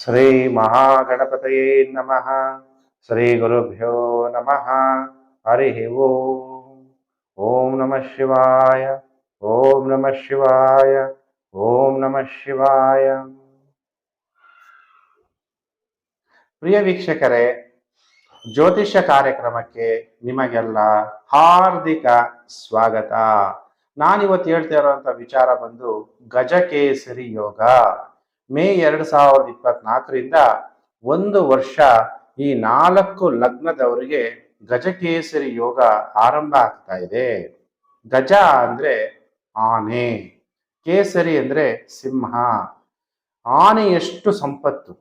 ಶ್ರೀ ಮಹಾಗಣಪತಯೇ ನಮಃ ಶ್ರೀ ಗುರುಭ್ಯೋ ನಮಃ ಹರಿ ಓಂ ಓಂ ನಮಃ ಶಿವಾಯ ಓಂ ನಮಃ ಶಿವಾಯ ಓಂ ನಮಃ ಶಿವಾಯ ಪ್ರಿಯ ವೀಕ್ಷಕರೇ ಜ್ಯೋತಿಷ್ಯ ಕಾರ್ಯಕ್ರಮಕ್ಕೆ ನಿಮಗೆಲ್ಲ ಹಾರ್ದಿಕ ಸ್ವಾಗತ. ನಾನಿವತ್ತು ಹೇಳ್ತಾ ಇರುವಂತ ವಿಚಾರ ಬಂದು ಗಜಕೇಸರಿ ಯೋಗ. ಮೇ ಎರಡು ಸಾವಿರದ ಇಪ್ಪತ್ನಾಲ್ಕರಿಂದ ಒಂದು ವರ್ಷ ಈ ನಾಲ್ಕು ಲಗ್ನದವರಿಗೆ ಗಜಕೇಸರಿ ಯೋಗ ಆರಂಭ ಆಗ್ತಾ ಇದೆ. ಗಜ ಅಂದ್ರೆ ಆನೆ, ಕೇಸರಿ ಅಂದ್ರೆ ಸಿಂಹ. ಆನೆಯಷ್ಟು ಸಂಪತ್ತು.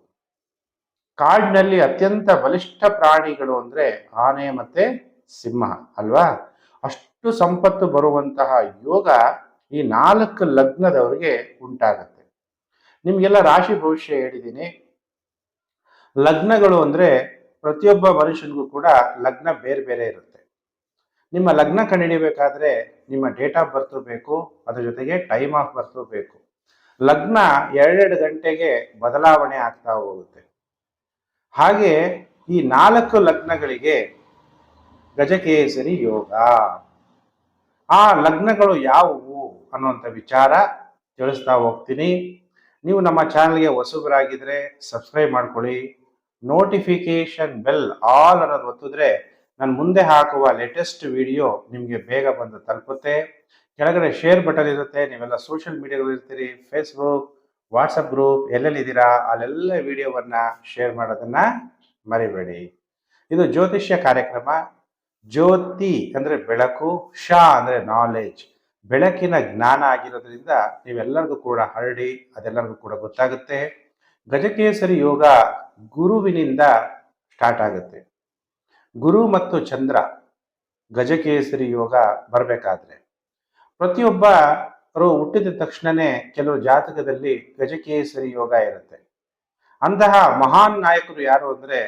ಕಾಡಿನಲ್ಲಿ ಅತ್ಯಂತ ಬಲಿಷ್ಠ ಪ್ರಾಣಿಗಳು ಅಂದ್ರೆ ಆನೆ ಮತ್ತೆ ಸಿಂಹ, ಅಲ್ವಾ? ಅಷ್ಟು ಸಂಪತ್ತು ಬರುವಂತಹ ಯೋಗ ಈ ನಾಲ್ಕು ಲಗ್ನದವರಿಗೆ ಉಂಟಾಗತ್ತೆ. ನಿಮ್ಗೆಲ್ಲ ರಾಶಿ ಭವಿಷ್ಯ ಹೇಳಿದ್ದೀನಿ. ಲಗ್ನಗಳು ಅಂದ್ರೆ ಪ್ರತಿಯೊಬ್ಬ ಮನುಷ್ಯನಿಗೂ ಕೂಡ ಲಗ್ನ ಬೇರೆ ಬೇರೆ ಇರುತ್ತೆ. ನಿಮ್ಮ ಲಗ್ನ ಕಂಡುಹಿಡಿಬೇಕಾದ್ರೆ ನಿಮ್ಮ ಡೇಟ್ ಆಫ್ ಬರ್ತ್ ಬೇಕು, ಅದರ ಜೊತೆಗೆ ಟೈಮ್ ಆಫ್ ಬರ್ತ್ ಬೇಕು. ಲಗ್ನ ಎರಡೆರಡು ಗಂಟೆಗೆ ಬದಲಾವಣೆ ಆಗ್ತಾ ಹೋಗುತ್ತೆ. ಹಾಗೆ ಈ ನಾಲ್ಕು ಲಗ್ನಗಳಿಗೆ ಗಜಕೇಸರಿ ಯೋಗ. ಆ ಲಗ್ನಗಳು ಯಾವುವು ಅನ್ನುವಂಥ ವಿಚಾರ ತಿಳಿಸ್ತಾ ಹೋಗ್ತೀನಿ. ನೀವು ನಮ್ಮ ಚಾನಲ್ಗೆ ಹೊಸಬರಾಗಿದ್ರೆ ಸಬ್ಸ್ಕ್ರೈಬ್ ಮಾಡ್ಕೊಳ್ಳಿ. ನೋಟಿಫಿಕೇಶನ್ ಬೆಲ್ ಆಲ್ ಅನ್ನೋದು ಒತ್ತಿದ್ರೆ ನಾನು ಮುಂದೆ ಹಾಕುವ ಲೇಟೆಸ್ಟ್ ವಿಡಿಯೋ ನಿಮಗೆ ಬೇಗ ಬಂದು ತಲುಪುತ್ತೆ. ಕೆಳಗಡೆ ಶೇರ್ ಬಟನ್ ಇರುತ್ತೆ, ನೀವೆಲ್ಲ ಸೋಷಿಯಲ್ ಮೀಡಿಯಾಗಳು ಇರ್ತೀರಿ ಫೇಸ್ಬುಕ್ ವಾಟ್ಸಪ್ ಗ್ರೂಪ್ ಎಲ್ಲೆಲ್ಲಿದ್ದೀರಾ, ಅಲ್ಲೆಲ್ಲ ವಿಡಿಯೋವನ್ನು ಶೇರ್ ಮಾಡೋದನ್ನು ಮರಿಬೇಡಿ. ಇದು ಜ್ಯೋತಿಷ್ಯ ಕಾರ್ಯಕ್ರಮ. ಜ್ಯೋತಿ ಅಂದರೆ ಬೆಳಕು, ಶಾ ಅಂದರೆ ನಾಲೆಜ್ ಬೆಳಕಿನ ಜ್ಞಾನ ಆಗಿರೋದ್ರಿಂದ ನೀವೆಲ್ಲರಿಗೂ ಕೂಡ ಹರಡಿ ಅದೆಲ್ಲರಿಗೂ ಕೂಡ ಗೊತ್ತಾಗುತ್ತೆ. ಗಜಕೇಸರಿ ಯೋಗ ಗುರುವಿನಿಂದ ಸ್ಟಾರ್ಟ್ ಆಗುತ್ತೆ. ಗುರು ಮತ್ತು ಚಂದ್ರ ಗಜಕೇಸರಿ ಯೋಗ ಬರಬೇಕಾದ್ರೆ. ಪ್ರತಿಯೊಬ್ಬರು ಹುಟ್ಟಿದ ತಕ್ಷಣನೇ ಕೆಲವು ಜಾತಕದಲ್ಲಿ ಗಜಕೇಸರಿ ಯೋಗ ಇರುತ್ತೆ. ಅಂತಹ ಮಹಾನ್ ನಾಯಕರು ಯಾರು ಅಂದರೆ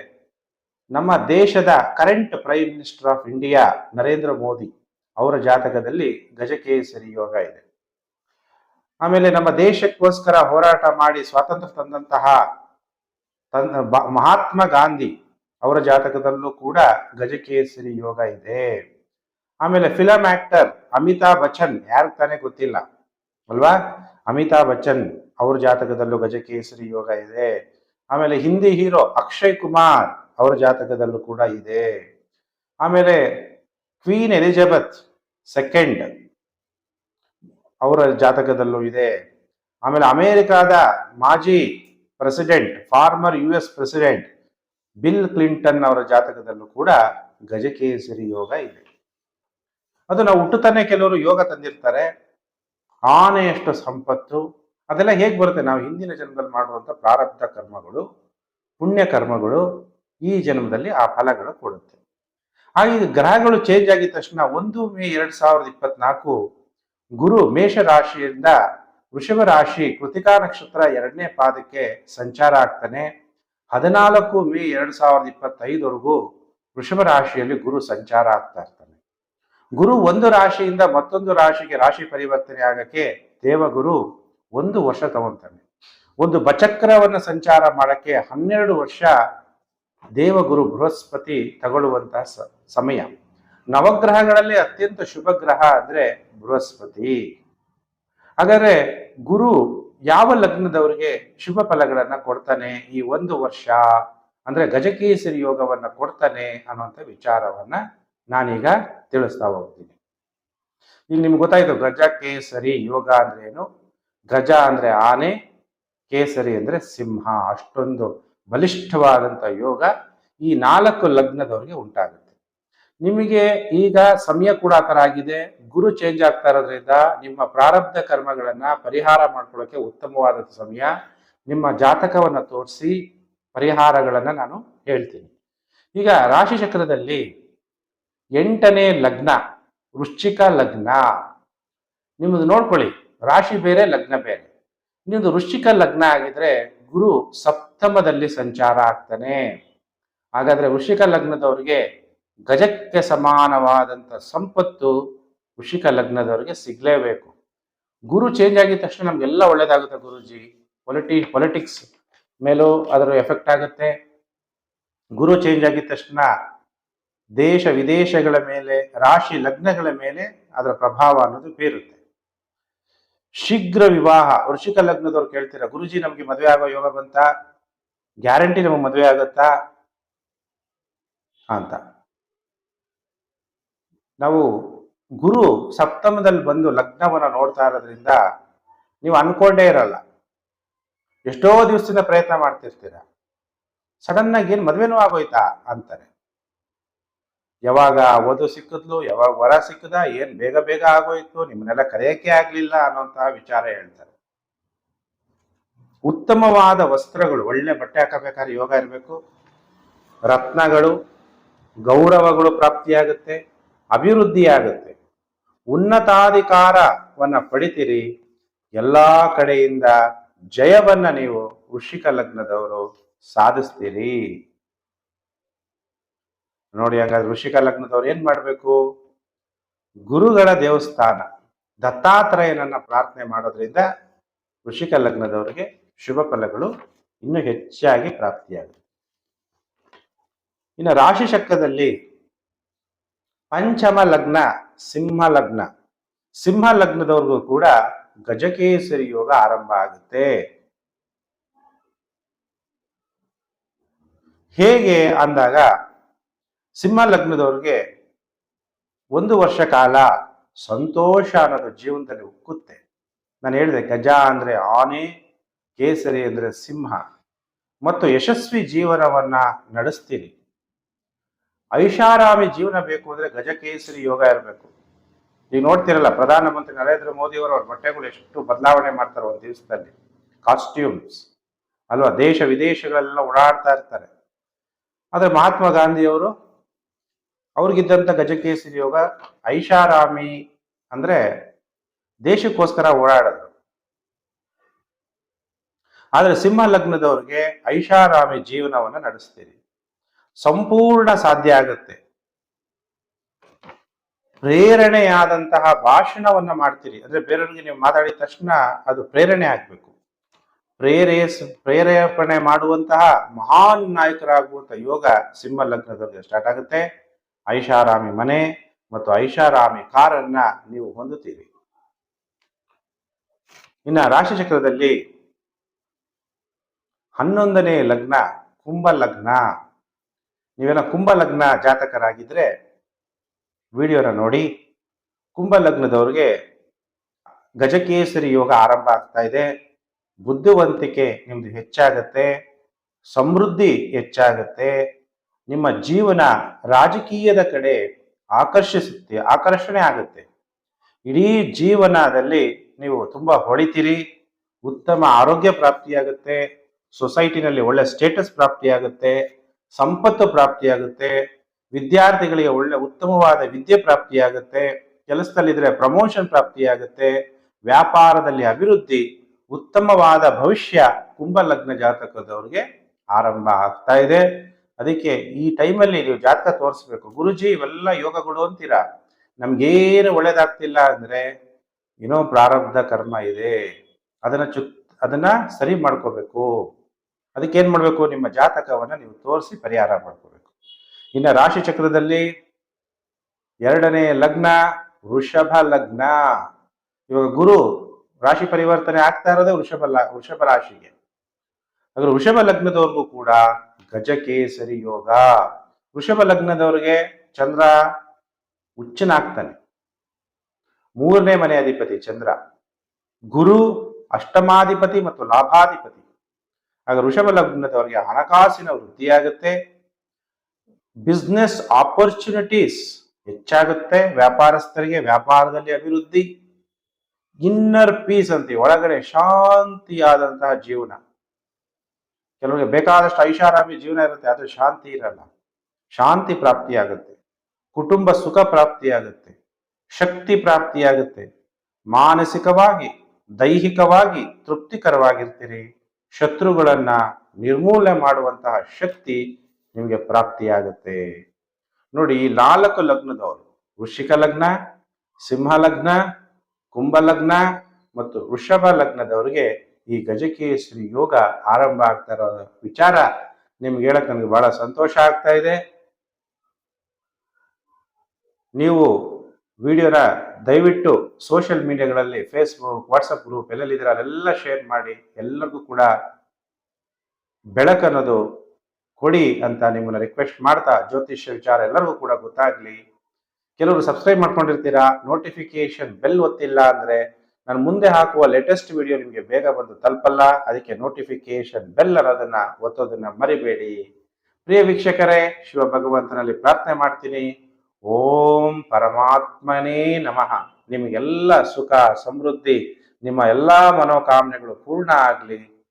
ನಮ್ಮ ದೇಶದ current prime minister of India Narendra Modi. ಅವರ ಜಾತಕದಲ್ಲಿ ಗಜಕೇಸರಿ ಯೋಗ ಇದೆ. ಆಮೇಲೆ ನಮ್ಮ ದೇಶಕ್ಕೋಸ್ಕರ ಹೋರಾಟ ಮಾಡಿ ಸ್ವಾತಂತ್ರ್ಯ ತಂದಂತಹ ತಂದ ಮಹಾತ್ಮ ಗಾಂಧಿ ಅವರ ಜಾತಕದಲ್ಲೂ ಕೂಡ ಗಜಕೇಸರಿ ಯೋಗ ಇದೆ. ಆಮೇಲೆ ಫಿಲಂ ಆಕ್ಟರ್ ಅಮಿತಾಬ್ ಬಚ್ಚನ್ ಯಾರು ತಾನೇ ಗೊತ್ತಿಲ್ಲ, ಅಲ್ವಾ? ಅಮಿತಾಬ್ ಬಚ್ಚನ್ ಅವ್ರ ಜಾತಕದಲ್ಲೂ ಗಜಕೇಸರಿ ಯೋಗ ಇದೆ. ಆಮೇಲೆ ಹಿಂದಿ ಹೀರೋ ಅಕ್ಷಯ್ ಕುಮಾರ್ ಅವರ ಜಾತಕದಲ್ಲೂ ಕೂಡ ಇದೆ. ಆಮೇಲೆ ಕ್ವೀನ್ ಎಲಿಜಬೆತ್ ಸೆಕೆಂಡ್ ಅವರ ಜಾತಕದಲ್ಲೂ ಇದೆ. ಆಮೇಲೆ ಅಮೇರಿಕಾದ ಮಾಜಿ president former U S president Bill Clinton ಅವರ ಜಾತಕದಲ್ಲೂ ಕೂಡ ಗಜಕೇಸರಿ ಯೋಗ ಇದೆ. ಅದು ನಾವು ಹುಟ್ಟುತ್ತಾನೆ ಕೆಲವರು ಯೋಗ ತಂದಿರ್ತಾರೆ. ಆನೆಯಷ್ಟು ಸಂಪತ್ತು. ಅದೆಲ್ಲ ಹೇಗೆ ಬರುತ್ತೆ? ನಾವು ಹಿಂದಿನ ಜನ್ಮದಲ್ಲಿ ಮಾಡುವಂಥ ಪ್ರಾರಬ್ಧ ಕರ್ಮಗಳು, ಪುಣ್ಯ ಕರ್ಮಗಳು ಈ ಜನ್ಮದಲ್ಲಿ ಆ ಫಲಗಳು ಕೊಡುತ್ತೆ. ಹಾಗೆ ಗ್ರಹಗಳು ಚೇಂಜ್ ಆಗಿದ ತಕ್ಷಣ ಒಂದು ಮೇ ಎರಡ್ ಸಾವಿರದ ಇಪ್ಪತ್ನಾಲ್ಕು ಗುರು ಮೇಷ ರಾಶಿಯಿಂದ ವೃಷಭ ರಾಶಿ ಕೃತಿಕಾ ನಕ್ಷತ್ರ ಎರಡನೇ ಪಾದಕ್ಕೆ ಸಂಚಾರ ಆಗ್ತಾನೆ. ಹದಿನಾಲ್ಕು ಮೇ ಎರಡ್ ಸಾವಿರದ ಇಪ್ಪತ್ತೈದವರೆಗೂ ವೃಷಭ ರಾಶಿಯಲ್ಲಿ ಗುರು ಸಂಚಾರ ಆಗ್ತಾ ಇರ್ತಾನೆ. ಗುರು ಒಂದು ರಾಶಿಯಿಂದ ಮತ್ತೊಂದು ರಾಶಿಗೆ ರಾಶಿ ಪರಿವರ್ತನೆ ಆಗಕ್ಕೆ ದೇವಗುರು ಒಂದು ವರ್ಷ ತಗೊಂತಾನೆ. ಒಂದು ಬಚಕ್ರವನ್ನ ಸಂಚಾರ ಮಾಡಕ್ಕೆ ಹನ್ನೆರಡು ವರ್ಷ ದೇವಗುರು ಬೃಹಸ್ಪತಿ ತಗೊಳ್ಳುವಂತಹ ಸಮಯ. ನವಗ್ರಹಗಳಲ್ಲಿ ಅತ್ಯಂತ ಶುಭ ಗ್ರಹ ಅಂದ್ರೆ ಬೃಹಸ್ಪತಿ. ಹಾಗಾದ್ರೆ ಗುರು ಯಾವ ಲಗ್ನದವರಿಗೆ ಶುಭ ಫಲಗಳನ್ನ ಕೊಡ್ತಾನೆ? ಈ ಒಂದು ವರ್ಷ ಅಂದ್ರೆ ಗಜಕೇಸರಿ ಯೋಗವನ್ನ ಕೊಡ್ತಾನೆ ಅನ್ನುವಂಥ ವಿಚಾರವನ್ನ ನಾನೀಗ ತಿಳಿಸ್ತಾ ಹೋಗ್ತೀನಿ. ಈಗ ನಿಮ್ಗೆ ಗೊತ್ತಾಯ್ತು ಗಜ ಕೇಸರಿ ಯೋಗ ಅಂದ್ರೆ ಏನು? ಗಜ ಅಂದ್ರೆ ಆನೆ, ಕೇಸರಿ ಅಂದ್ರೆ ಸಿಂಹ. ಅಷ್ಟೊಂದು ಬಲಿಷ್ಠವಾದಂಥ ಯೋಗ ಈ ನಾಲ್ಕು ಲಗ್ನದವರಿಗೆ ಉಂಟಾಗುತ್ತೆ. ನಿಮಗೆ ಈಗ ಸಮಯ ಕೂಡ ಆ ಥರ ಆಗಿದೆ ಗುರು ಚೇಂಜ್ ಆಗ್ತಾ ಇರೋದ್ರಿಂದ ನಿಮ್ಮ ಪ್ರಾರಬ್ಧ ಕರ್ಮಗಳನ್ನು ಪರಿಹಾರ ಮಾಡ್ಕೊಳ್ಳೋಕೆ ಉತ್ತಮವಾದಂಥ ಸಮಯ, ನಿಮ್ಮ ಜಾತಕವನ್ನು ತೋರಿಸಿ ಪರಿಹಾರಗಳನ್ನು ನಾನು ಹೇಳ್ತೀನಿ. ಈಗ ರಾಶಿ ಚಕ್ರದಲ್ಲಿ ಎಂಟನೇ ಲಗ್ನ, ವೃಶ್ಚಿಕ ಲಗ್ನ. ನಿಮ್ಮದು ನೋಡ್ಕೊಳ್ಳಿ, ರಾಶಿ ಬೇರೆ, ಲಗ್ನ ಬೇರೆ. ನಿಮ್ಮದು ವೃಶ್ಚಿಕ ಲಗ್ನ ಆಗಿದ್ರೆ ಗುರು ಸಪ್ತಮದಲ್ಲಿ ಸಂಚಾರ ಆಗ್ತಾನೆ. ಹಾಗಾದ್ರೆ ವೃಷಿಕ ಲಗ್ನದವರಿಗೆ ಗಜಕ್ಕೆ ಸಮಾನವಾದಂಥ ಸಂಪತ್ತು ವೃಷಿಕ ಲಗ್ನದವರಿಗೆ ಸಿಗ್ಲೇಬೇಕು. ಗುರು ಚೇಂಜ್ ಆಗಿದ ತಕ್ಷಣ ನಮ್ಗೆಲ್ಲ ಒಳ್ಳೇದಾಗುತ್ತೆ ಗುರುಜಿ. ಪೊಲಿಟಿ ಪೊಲಿಟಿಕ್ಸ್ ಮೇಲೂ ಅದರ ಎಫೆಕ್ಟ್ ಆಗುತ್ತೆ. ಗುರು ಚೇಂಜ್ ಆಗಿದ ತಕ್ಷಣ ದೇಶ ವಿದೇಶಗಳ ಮೇಲೆ, ರಾಶಿ ಲಗ್ನಗಳ ಮೇಲೆ ಅದರ ಪ್ರಭಾವ ಅನ್ನೋದು ಬೀರುತ್ತೆ. ಶೀಘ್ರ ವಿವಾಹ. ವೃಷಿಕ ಲಗ್ನದವ್ರು ಕೇಳ್ತೀರಾ, ಗುರುಜಿ ನಮ್ಗೆ ಮದುವೆ ಆಗೋ ಯೋಗ ಬಂತ? ಗ್ಯಾರಂಟಿ ನಮಗೆ ಮದುವೆ ಆಗುತ್ತಾ? ಅಂತ. ನಾವು ಗುರು ಸಪ್ತಮದಲ್ಲಿ ಬಂದು ಲಗ್ನವನ್ನ ನೋಡ್ತಾ ಇರೋದ್ರಿಂದ ನೀವು ಅನ್ಕೊಂಡೇ ಇರಲ್ಲ. ಎಷ್ಟೋ ದಿವಸದಿಂದ ಪ್ರಯತ್ನ ಮಾಡ್ತಿರ್ತೀರ. ಸಡನ್ ಆಗಿ ಏನ್ ಮದ್ವೆನೂ ಆಗೋಯ್ತಾ? ಅಂತಾರೆ. ಯಾವಾಗ ಓದು ಸಿಕ್ಕಿದ್ಲು, ಯಾವಾಗ ವರ ಸಿಕ್ಕದ, ಏನ್ ಬೇಗ ಬೇಗ ಆಗೋಯ್ತು, ನಿಮ್ಮನ್ನೆಲ್ಲ ಕರೆಯಕ್ಕೆ ಆಗ್ಲಿಲ್ಲ ಅನ್ನೋಂತಹ ವಿಚಾರ ಹೇಳ್ತಾರೆ. ಉತ್ತಮವಾದ ವಸ್ತ್ರಗಳು, ಒಳ್ಳೆ ಬಟ್ಟೆ ಹಾಕಬೇಕಾದ್ರೆ ಯೋಗ ಇರಬೇಕು. ರತ್ನಗಳು, ಗೌರವಗಳು ಪ್ರಾಪ್ತಿಯಾಗುತ್ತೆ ಅಭಿವೃದ್ಧಿ ಆಗುತ್ತೆ ಉನ್ನತಾಧಿಕಾರವನ್ನ ಪಡಿತೀರಿ, ಎಲ್ಲ ಕಡೆಯಿಂದ ಜಯವನ್ನ ನೀವು ವೃಷಿಕ ಲಗ್ನದವರು ಸಾಧಿಸ್ತೀರಿ. ನೋಡಿ, ಹಾಗಾದ್ರೆ ಋಷಿಕ ಲಗ್ನದವ್ರು ಏನ್ ಮಾಡ್ಬೇಕು? ಗುರುಗಳ ದೇವಸ್ಥಾನ, ದತ್ತಾತ್ರೇಯನನ್ನ ಪ್ರಾರ್ಥನೆ ಮಾಡೋದ್ರಿಂದ ಋಷಿಕ ಲಗ್ನದವರಿಗೆ ಶುಭ ಫಲಗಳು ಇನ್ನೂ ಹೆಚ್ಚಾಗಿ ಪ್ರಾಪ್ತಿಯಾಗುತ್ತೆ. ಇನ್ನು ರಾಶಿ ಚಕ್ರದಲ್ಲಿ ಪಂಚಮ ಲಗ್ನ, ಸಿಂಹ ಲಗ್ನ. ಸಿಂಹ ಲಗ್ನದವ್ರಿಗೂ ಕೂಡ ಗಜಕೇಸರಿ ಯೋಗ ಆರಂಭ ಆಗುತ್ತೆ. ಹೇಗೆ ಅಂದಾಗ ಸಿಂಹ ಲಗ್ನದವ್ರಿಗೆ ಒಂದು ವರ್ಷ ಕಾಲ ಸಂತೋಷ ಅನ್ನೋದು ಜೀವನದಲ್ಲಿ ಉಕ್ಕುತ್ತೆ. ನಾನು ಹೇಳಿದೆ, ಗಜ ಅಂದ್ರೆ ಆನೆ, ಕೇಸರಿ ಅಂದ್ರೆ ಸಿಂಹ. ಮತ್ತು ಯಶಸ್ವಿ ಜೀವನವನ್ನ ನಡೆಸ್ತೀರಿ ಐಷಾರಾಮಿ ಜೀವನ ಬೇಕು ಅಂದ್ರೆ ಗಜಕೇಸರಿ ಯೋಗ ಇರಬೇಕು. ಈಗ ನೋಡ್ತಿರಲ್ಲ, ಪ್ರಧಾನಮಂತ್ರಿ ನರೇಂದ್ರ ಮೋದಿ ಅವರು ಅವ್ರ ಬಟ್ಟೆಗಳು ಎಷ್ಟು ಬದಲಾವಣೆ ಮಾಡ್ತಾರೆ ಒಂದು ದಿವಸದಲ್ಲಿ. ಕಾಸ್ಟ್ಯೂಮ್ಸ್. ಅಲ್ವಾ, ದೇಶ ವಿದೇಶಗಳೆಲ್ಲ ಓಡಾಡ್ತಾ ಇರ್ತಾರೆ. ಆದರೆ ಮಹಾತ್ಮ ಗಾಂಧಿಯವರು ಅವ್ರಿಗಿದ್ದಂತ ಗಜಕೇಸರಿ ಯೋಗ ಐಷಾರಾಮಿ ಅಂದ್ರೆ ದೇಶಕ್ಕೋಸ್ಕರ ಓಡಾಡೋದು. ಆದ್ರೆ ಸಿಂಹ ಲಗ್ನದವ್ರಿಗೆ ಐಷಾರಾಮಿ ಜೀವನವನ್ನ ನಡೆಸ್ತೀರಿ. ಸಂಪೂರ್ಣ ಸಾಧ್ಯ ಆಗುತ್ತೆ. ಪ್ರೇರಣೆಯಾದಂತಹ ಭಾಷಣವನ್ನ ಮಾಡ್ತೀರಿ. ಅಂದ್ರೆ ಬೇರೆಯವ್ರಿಗೆ ನೀವು ಮಾತಾಡಿದ ತಕ್ಷಣ ಅದು ಪ್ರೇರಣೆ ಆಗ್ಬೇಕು. ಪ್ರೇರೇಸ್, ಪ್ರೇರೇಪಣೆ ಮಾಡುವಂತಹ ಮಹಾನ್ ನಾಯಕರಾಗುವಂತ ಯೋಗ ಸಿಂಹ ಲಗ್ನದವರಿಗೆ ಸ್ಟಾರ್ಟ್ ಆಗುತ್ತೆ. ಐಷಾರಾಮಿ ಮನೆ ಮತ್ತು ಐಷಾರಾಮಿ ಕಾರನ್ನ ನೀವು ಹೊಂದುತ್ತೀರಿ. ಇನ್ನ ರಾಶಿಚಕ್ರದಲ್ಲಿ ಹನ್ನೊಂದನೇ ಲಗ್ನ ಕುಂಭ ಲಗ್ನ ನೀವೇನ ಕುಂಭ ಲಗ್ನ ಜಾತಕರಾಗಿದ್ರೆ ವಿಡಿಯೋನ ನೋಡಿ. ಕುಂಭ ಲಗ್ನದವ್ರಿಗೆ ಗಜಕೇಸರಿ ಯೋಗ ಆರಂಭ ಆಗ್ತಾ ಇದೆ. ಬುದ್ಧಿವಂತಿಕೆ ನಿಮ್ದು ಹೆಚ್ಚಾಗತ್ತೆ. ಸಮೃದ್ಧಿ ಹೆಚ್ಚಾಗತ್ತೆ. ನಿಮ್ಮ ಜೀವನ ರಾಜಕೀಯದ ಕಡೆ ಆಕರ್ಷಿಸುತ್ತೆ, ಆಕರ್ಷಣೆ ಆಗುತ್ತೆ. ಇಡೀ ಜೀವನದಲ್ಲಿ ನೀವು ತುಂಬಾ ಹೊಳಿತೀರಿ, ಉತ್ತಮ ಆರೋಗ್ಯ ಪ್ರಾಪ್ತಿಯಾಗುತ್ತೆ, ಸೊಸೈಟಿನಲ್ಲಿ ಒಳ್ಳೆ ಸ್ಟೇಟಸ್ ಪ್ರಾಪ್ತಿಯಾಗುತ್ತೆ, ಸಂಪತ್ತು ಪ್ರಾಪ್ತಿಯಾಗುತ್ತೆ, ವಿದ್ಯಾರ್ಥಿಗಳಿಗೆ ಒಳ್ಳೆ ಉತ್ತಮವಾದ ವಿದ್ಯೆ ಪ್ರಾಪ್ತಿಯಾಗುತ್ತೆ ಕೆಲಸದಲ್ಲಿದ್ರೆ ಪ್ರಮೋಷನ್ ಪ್ರಾಪ್ತಿಯಾಗುತ್ತೆ, ವ್ಯಾಪಾರದಲ್ಲಿ ಅಭಿವೃದ್ಧಿ, ಉತ್ತಮವಾದ ಭವಿಷ್ಯ ಕುಂಭ ಲಗ್ನ ಜಾತಕದವ್ರಿಗೆ ಆರಂಭ ಆಗ್ತಾ ಇದೆ. ಅದಕ್ಕೆ ಈ ಟೈಮಲ್ಲಿ ನೀವು ಜಾತಕ ತೋರಿಸ್ಬೇಕು. ಗುರುಜಿ, ಇವೆಲ್ಲ ಯೋಗಗಳು ಅಂತೀರಾ? ನಮ್ಗೇನು ಒಳ್ಳೇದಾಗ್ತಿಲ್ಲ ಅಂದ್ರೆ ಏನೋ ಪ್ರಾರಬ್ಧ ಕರ್ಮ ಇದೆ. ಅದನ್ನ ಚು ಅದನ್ನ ಸರಿ ಮಾಡ್ಕೋಬೇಕು. ಅದಕ್ಕೆ ಏನ್ ಮಾಡ್ಬೇಕು? ನಿಮ್ಮ ಜಾತಕವನ್ನ ನೀವು ತೋರಿಸಿ ಪರಿಹಾರ ಮಾಡ್ಕೋಬೇಕು. ಇನ್ನು ರಾಶಿ ಚಕ್ರದಲ್ಲಿ ಎರಡನೇ ಲಗ್ನ, ವೃಷಭ ಲಗ್ನ. ಇವಾಗ ಗುರು ರಾಶಿ ಪರಿವರ್ತನೆ ಆಗ್ತಾ ಇರೋದೇ ವೃಷಭ ಲ- ವೃಷಭ ರಾಶಿಗೆ. ಆದರೆ ವೃಷಭ ಲಗ್ನದವ್ರಿಗೂ ಕೂಡ ಗಜಕೇಸರಿ ಯೋಗ. ವೃಷಭ ಲಗ್ನದವ್ರಿಗೆ ಚಂದ್ರ ಉಚ್ಚನಾಗ್ತಾನೆ ಮೂರನೇ ಮನೆ ಅಧಿಪತಿ ಚಂದ್ರ. ಗುರು, ಅಷ್ಟಮಾಧಿಪತಿ ಮತ್ತು ಲಾಭಾಧಿಪತಿ. ಆಗ ವೃಷಭ ಲಗ್ನದವರಿಗೆ ಹಣಕಾಸಿನ ವೃದ್ಧಿಯಾಗುತ್ತೆ. ಬಿಸ್ನೆಸ್ ಆಪರ್ಚುನಿಟೀಸ್ ಹೆಚ್ಚಾಗುತ್ತೆ. ವ್ಯಾಪಾರಸ್ಥರಿಗೆ ವ್ಯಾಪಾರದಲ್ಲಿ ಅಭಿವೃದ್ಧಿ. ಇನ್ನರ್ ಪೀಸ್ ಅಂತೀವಿ ಒಳಗಡೆ ಶಾಂತಿಯಾದಂತಹ ಜೀವನ. ಕೆಲವರಿಗೆ ಬೇಕಾದಷ್ಟು ಐಷಾರಾಮಿ ಜೀವನ ಇರುತ್ತೆ, ಆದರೆ ಶಾಂತಿ ಇರಲ್ಲ. ಶಾಂತಿ ಪ್ರಾಪ್ತಿಯಾಗುತ್ತೆ. ಕುಟುಂಬ ಸುಖ ಪ್ರಾಪ್ತಿಯಾಗುತ್ತೆ. ಶಕ್ತಿ ಪ್ರಾಪ್ತಿಯಾಗುತ್ತೆ. ಮಾನಸಿಕವಾಗಿ, ದೈಹಿಕವಾಗಿ ತೃಪ್ತಿಕರವಾಗಿರ್ತೀರಿ. ಶತ್ರುಗಳನ್ನ ನಿರ್ಮೂಲನೆ ಮಾಡುವಂತಹ ಶಕ್ತಿ ನಿಮಗೆ ಪ್ರಾಪ್ತಿಯಾಗುತ್ತೆ. ನೋಡಿ ನಾಲ್ಕು ಲಗ್ನದವರು, ವೃಶ್ಚಿಕ ಲಗ್ನ, ಸಿಂಹ ಲಗ್ನ, ಕುಂಭ ಲಗ್ನ ಮತ್ತು ವೃಷಭ ಲಗ್ನದವರಿಗೆ ಈ ಗಜಕೇಸರಿ ಯೋಗ ಆರಂಭ ಆಗ್ತಾ ಇರೋ ವಿಚಾರ ನಿಮ್ಗೆ ಹೇಳಕ್ ನನಗೆ ಬಹಳ ಸಂತೋಷ ಆಗ್ತಾ ಇದೆ. ನೀವು ವಿಡಿಯೋನ ದಯವಿಟ್ಟು ಸೋಷಿಯಲ್ ಮೀಡಿಯಾಗಳಲ್ಲಿ ಫೇಸ್ಬುಕ್ ವಾಟ್ಸಪ್ ಗ್ರೂಪ್ ಎಲ್ಲೆಲ್ಲಿದ್ದೀರ ಅಲ್ಲೆಲ್ಲ ಶೇರ್ ಮಾಡಿ, ಎಲ್ಲರಿಗೂ ಕೂಡ ಬೆಳಕನ್ನೋದು ಕೊಡಿ ಅಂತ ನಿಮ್ಮನ್ನ ರಿಕ್ವೆಸ್ಟ್ ಮಾಡ್ತಾ ಜ್ಯೋತಿಷ್ಯ ವಿಚಾರ ಎಲ್ಲರಿಗೂ ಕೂಡ ಗೊತ್ತಾಗ್ಲಿ. ಕೆಲವರು ಸಬ್ಸ್ಕ್ರೈಬ್ ಮಾಡ್ಕೊಂಡಿರ್ತೀರಾ ನೋಟಿಫಿಕೇಶನ್ ಬೆಲ್ ಒತ್ತಿಲ್ಲ ಅಂದ್ರೆ ನಾನು ಮುಂದೆ ಹಾಕುವ ಲೇಟೆಸ್ಟ್ ವಿಡಿಯೋ ನಿಮಗೆ ಬೇಗ ಬಂದು ತಲುಪಲ್ಲ. ಅದಕ್ಕೆ ನೋಟಿಫಿಕೇಶನ್ ಬೆಲ್ ಅನ್ನೋದನ್ನ ಒತ್ತೋದನ್ನ ಮರಿಬೇಡಿ. ಪ್ರಿಯ ವೀಕ್ಷಕರೇ, ಶಿವ ಭಗವಂತನಲ್ಲಿ ಪ್ರಾರ್ಥನೆ ಮಾಡ್ತೀನಿ. ಓಂ ಪರಮಾತ್ಮನೇ ನಮಃ. ನಿಮಗೆಲ್ಲ ಸುಖ, ಸಮೃದ್ಧಿ, ನಿಮ್ಮ ಎಲ್ಲ ಮನೋಕಾಮನೆಗಳು ಪೂರ್ಣ ಆಗಲಿ.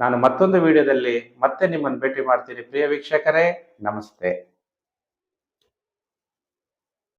ನಾನು ಮತ್ತೊಂದು ವಿಡಿಯೋದಲ್ಲಿ ಮತ್ತೆ ನಿಮ್ಮನ್ನು ಭೇಟಿ ಮಾಡ್ತೀನಿ. ಪ್ರಿಯ ವೀಕ್ಷಕರೇ, ನಮಸ್ತೆ.